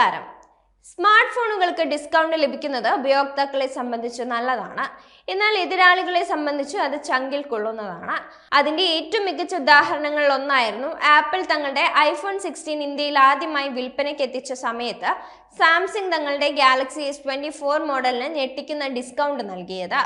നമസ്കാരം. Smart ഫോണുകൾക്ക് discount ലഭിക്കുന്നത് ഉപയോക്താക്കളെ സംബന്ധിച്ച് നല്ലതാണ്. എന്നാൽ എതിരാളികളെ സംബന്ധിച്ച് അത് ചങ്കിൽ കൊള്ളുന്നതാണ്. അതിന്റെ ഏറ്റവും മികച്ച ഉദാഹരണങ്ങളിൽ ഒന്നായിരുന്നു ആപ്പിൾ തങ്ങളുടെ ഐഫോൺ സിക്സ്റ്റീൻ ഇന്ത്യയിൽ ആദ്യമായി വിൽപ്പനയ്ക്ക് എത്തിച്ച സമയത്ത് സാംസങ് തങ്ങളുടെ ഗാലക്സി എസ് ട്വന്റി ഫോർ മോഡലിന് ഞെട്ടിക്കുന്ന ഡിസ്കൗണ്ട് നൽകിയത്.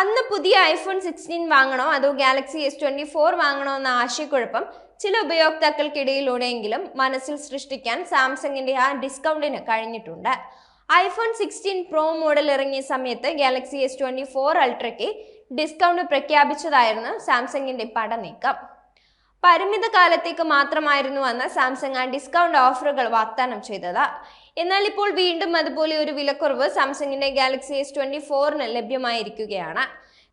അന്ന് പുതിയ ഐഫോൺ സിക്സ്റ്റീൻ വാങ്ങണോ? അതോ ഗാലക്സി എസ് ട്വന്റി ഫോർ വാങ്ങണോ എന്ന ആശയക്കുഴപ്പം ചില ഉപയോക്താക്കൾക്കിടയിലൂടെയെങ്കിലും മനസ്സിൽ സൃഷ്ടിക്കാൻ സാംസങ്ങിന്റെ ആ ഡിസ്കൗണ്ടിന് കഴിഞ്ഞിട്ടുണ്ട്. ഐഫോൺ സിക്സ്റ്റീൻ പ്രോ മോഡൽ ഇറങ്ങിയ സമയത്ത് ഗാലക്സി എസ് ട്വന്റി ഫോർ അൾട്രയ്ക്ക് ഡിസ്കൗണ്ട് പ്രഖ്യാപിച്ചതായിരുന്നു സാംസങ്ങിന്റെ പടനീക്കം. പരിമിത കാലത്തേക്ക് മാത്രമായിരുന്നു അന്ന് സാംസങ് ആ ഡിസ്കൗണ്ട് ഓഫറുകൾ വാഗ്ദാനം ചെയ്തത്. എന്നാൽ ഇപ്പോൾ വീണ്ടും അതുപോലെ ഒരു വിലക്കുറവ് സാംസങ്ങിന്റെ ഗാലക്സി എസ് ട്വന്റി ഫോറിന് ലഭ്യമായിരിക്കുകയാണ്.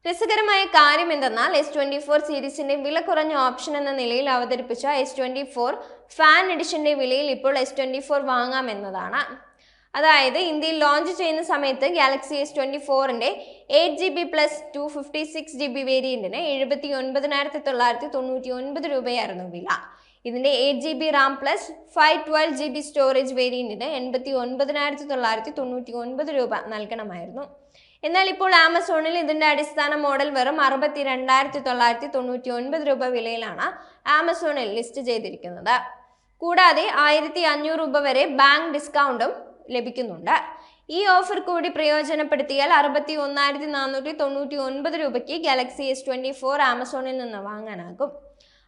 രസകരമായ കാര്യം എന്തെന്നാൽ എസ് ട്വന്റി ഫോർ സീരീസിന്റെ വില കുറഞ്ഞ ഓപ്ഷൻ എന്ന നിലയിൽ അവതരിപ്പിച്ച എസ് ട്വന്റി ഫോർ ഫാൻ എഡിഷന്റെ വിലയിൽ ഇപ്പോൾ എസ് ട്വന്റി ഫോർ വാങ്ങാമെന്നതാണ്. അതായത് ഇന്ത്യയിൽ ലോഞ്ച് ചെയ്യുന്ന സമയത്ത് ഗാലക്സി എസ് ട്വന്റി ഫോറിന്റെ eight G B plus two fifty six G B വേരിയന്റിന് എഴുപത്തി ഒൻപതിനായിരത്തി തൊള്ളായിരത്തി തൊണ്ണൂറ്റി ഒൻപത് രൂപയായിരുന്നു വില. ഇതിന്റെ eight G B RAM plus five twelve G B storage വേരിയന്റിന് എൺപത്തി ഒൻപതിനായിരത്തി തൊള്ളായിരത്തി തൊണ്ണൂറ്റി ഒൻപത് രൂപ നൽകണമായിരുന്നു. എന്നാൽ ഇപ്പോൾ ആമസോണിൽ ഇതിന്റെ അടിസ്ഥാന മോഡൽ വെറും അറുപത്തി രണ്ടായിരത്തി തൊള്ളായിരത്തി തൊണ്ണൂറ്റി ഒൻപത് രൂപ വിലയിലാണ് ആമസോണിൽ ലിസ്റ്റ് ചെയ്തിരിക്കുന്നത്. കൂടാതെ ആയിരത്തി അഞ്ഞൂറ് രൂപ വരെ ബാങ്ക് ഡിസ്കൗണ്ടും ലഭിക്കുന്നുണ്ട്. ഈ ഓഫർ കൂടി പ്രയോജനപ്പെടുത്തിയാൽ അറുപത്തി ഒന്നായിരത്തി നാനൂറ്റി തൊണ്ണൂറ്റി ഒൻപത് രൂപയ്ക്ക് ഗാലക്സി എസ് ട്വന്റി ഫോർ ആമസോണിൽ നിന്ന് വാങ്ങാനാകും.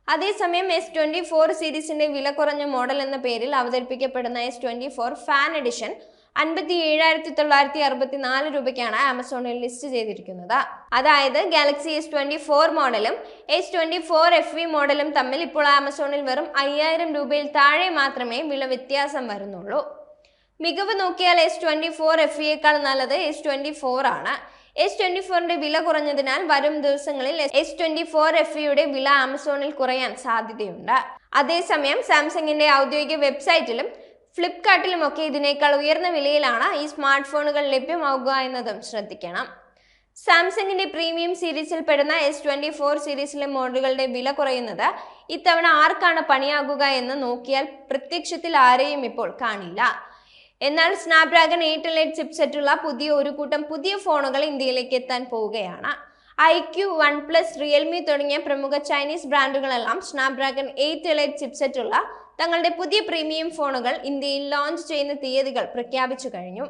അതേസമയം എസ് ട്വന്റി ഫോർ സീരീസിന്റെ വില കുറഞ്ഞ മോഡൽ എന്ന പേരിൽ അവതരിപ്പിക്കപ്പെടുന്ന S twenty four fan edition അൻപത്തി ഏഴായിരത്തി തൊള്ളായിരത്തി അറുപത്തി നാല് രൂപയ്ക്കാണ് ആമസോണിൽ ലിസ്റ്റ് ചെയ്തിരിക്കുന്നത്. അതായത് ഗാലക്സി എസ് ട്വന്റി ഫോർ മോഡലും S twenty four F V മോഡലും തമ്മിൽ ഇപ്പോൾ ആമസോണിൽ വെറും അയ്യായിരം രൂപയിൽ താഴെ മാത്രമേ വില വ്യത്യാസം വരുന്നുള്ളൂ. മികവ് നോക്കിയാൽ എസ് ട്വന്റി ഫോർ എഫ് ഇയേക്കാൾ നല്ലത് എസ് ട്വന്റി ഫോർ ആണ്. എസ് ട്വന്റി ഫോറിന്റെ വില കുറഞ്ഞതിനാൽ വരും ദിവസങ്ങളിൽ എസ് ട്വന്റി ഫോർ എഫ് ഇയുടെ വില ആമസോണിൽ കുറയാൻ സാധ്യതയുണ്ട്. അതേസമയം സാംസങ്ങിന്റെ ഔദ്യോഗിക വെബ്സൈറ്റിലും ഫ്ലിപ്കാർട്ടിലുമൊക്കെ ഇതിനേക്കാൾ ഉയർന്ന വിലയിലാണ് ഈ സ്മാർട്ട് ഫോണുകൾ ലഭ്യമാവുക എന്നതും ശ്രദ്ധിക്കണം. സാംസങ്ങിന്റെ പ്രീമിയം സീരീസിൽ പെടുന്ന എസ് ട്വന്റി ഫോർ സീരീസിലെ മോഡലുകളുടെ വില കുറയുന്നത് ഇത്തവണ ആർക്കാണ് പണിയാകുക എന്ന് നോക്കിയാൽ പ്രത്യക്ഷത്തിൽ ആരെയും ഇപ്പോൾ കാണില്ല. എന്നാൽ സ്നാപ്ഡ്രാഗൺ എയ്റ്റ് എലൈറ്റ് ചിപ്സെറ്റുള്ള പുതിയ ഒരു കൂട്ടം പുതിയ ഫോണുകൾ ഇന്ത്യയിലേക്ക് എത്താൻ പോവുകയാണ്. I Q one plus Realme തുടങ്ങിയ പ്രമുഖ ചൈനീസ് ബ്രാൻഡുകളെല്ലാം സ്നാപ്ഡ്രാഗൺ എയ്റ്റ് എലൈറ്റ് ചിപ്സെറ്റുള്ള തങ്ങളുടെ പുതിയ പ്രീമിയം ഫോണുകൾ ഇന്ത്യയിൽ ലോഞ്ച് ചെയ്യുന്ന തീയതികൾ പ്രഖ്യാപിച്ചു കഴിഞ്ഞു.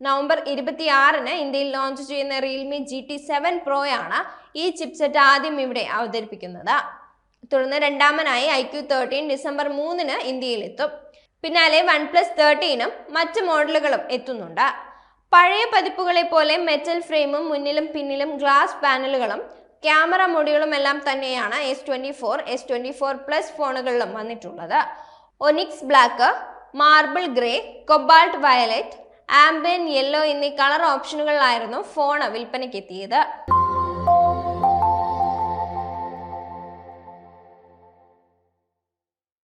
നവംബർ ഇരുപത്തിയാറിന് ഇന്ത്യയിൽ ലോഞ്ച് ചെയ്യുന്ന റിയൽമി ജി ടി സെവൻ പ്രോയാണ് ഈ ചിപ്സെറ്റ് ആദ്യം ഇവിടെ അവതരിപ്പിക്കുന്നത്. തുടർന്ന് രണ്ടാമനായി ഐ ക്യു തേർട്ടീൻ ഡിസംബർ മൂന്നിന് ഇന്ത്യയിലെത്തും. പിന്നാലെ വൺ പ്ലസ് തേർട്ടീനും മറ്റ് മോഡലുകളും എത്തുന്നുണ്ട്. പഴയ പതിപ്പുകളെ പോലെ മെറ്റൽ ഫ്രെയിമും മുന്നിലും പിന്നിലും ഗ്ലാസ് പാനലുകളും ക്യാമറ മോഡുകളും എല്ലാം തന്നെയാണ് S twenty four S twenty four plus ഫോണുകളിലും വന്നിട്ടുള്ളത്. Onyx black marble grey cobalt violet amber yellow എന്നീ കളർ ഓപ്ഷനുകളിലായിരുന്നു ഫോൺ വിൽപ്പനയ്ക്ക് എത്തിയത്.